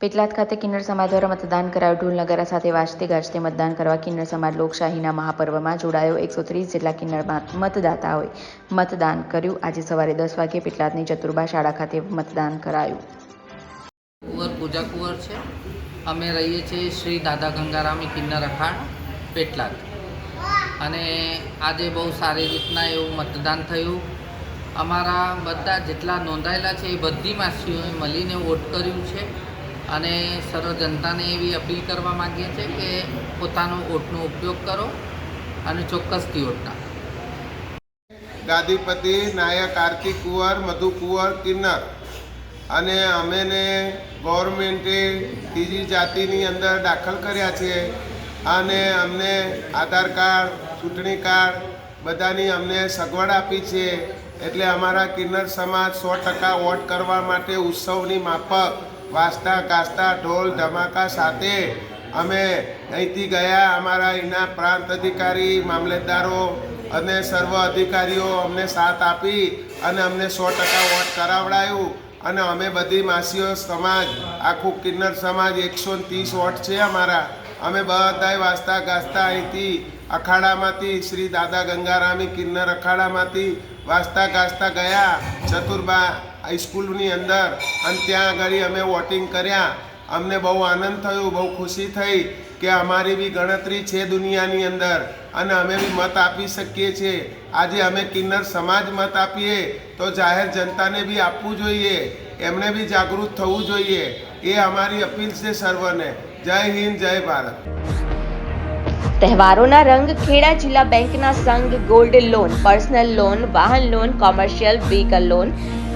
પેટલાદ ખાતે કિન્નર સમાજ દ્વારા મતદાન કરાયું. ઢોલ નગારા સાથે વાજતે ગાજતે મતદાન કરવા કિન્નર સમાજ લોકશાહીના મહાપર્વમાં જોડાયો. એકસો ત્રીસ જેટલા કિન્નર મત- મતદાતાઓએ મતદાન કર્યું. આજે સવારે દસ વાગ્યે પેટલાદની ચતુર્બા શાળા ખાતે મતદાન કરાયું. કુંવર પૂજા કુંવર છે. અમે રહીએ છીએ શ્રી દાદા ગંગારામી કિન્નર અખાણ, પેટલાદ. અને આજે બહુ સારી રીતના એવું મતદાન થયું. અમારા બધા જેટલા નોંધાયેલા છે એ બધી માસીઓએ મળીને વોટ કર્યું છે. અને સર્વ જનતાને એવી અપીલ કરવા માગીએ છીએ કે પોતાનો વોટનો ઉપયોગ કરો અને ચોક્કસથી ઓટના. ગાદીપતિ, નાયક, આરતી કુંવર, મધુ કુંવર, કિન્નર અને અમેને ગવર્મેન્ટે ત્રીજી જાતિની અંદર દાખલ કર્યા છે અને અમને આધાર કાર્ડ, ચૂંટણી કાર્ડ બધાની અમને સગવડ આપી છે એટલે અમારા કિન્નર સમાજ સો ટકા વોટ કરવા માટે ઉત્સવની માફક વાજતા ગાજતા ઢોલ, ધમાકા સાથે અમે અહીંથી ગયા. અમારા અહીંના પ્રાંત અધિકારી, મામલતદારો અને સર્વ અધિકારીઓ અમને સાથ આપી અને અમને સો ટકા વોટ કરાવડાયું. અને અમે બધી માસીઓ સમાજ, આખું કિન્નર સમાજ એકસો ત્રીસ વોટ છે અમારા. અમે બધાય વાંચતા ગાજતા અહીંથી અખાડામાંથી, શ્રી દાદા ગંગારામી કિન્નર અખાડામાંથી વાંચતા ગાજતા ગયા. ચતુર્બા હાઈસ્કૂલની અંદર. અને ત્યાં આગળ અમે વોટિંગ કર્યા. અમને બહુ આનંદ થયો, બહુ ખુશી થઈ કે અમારી બી ગણતરી છે દુનિયાની અંદર. અને અમે બી મત આપી શકીએ છીએ. આજે અમે કિન્નર સમાજ મત આપીએ. તો જાહેર જનતાને બી આપવું જોઈએ. એમણે બી જાગૃત થવું જોઈએ. એ અમારી અપીલ છે સર્વને. જય હિન્દ, જય ભારત. તહેવારોના રંગ ખેડા જિલ્લા બેંકના સંઘ ગોલ્ડ લોન, પર્સનલ લોન, વાહન loan, commercial vehicle loan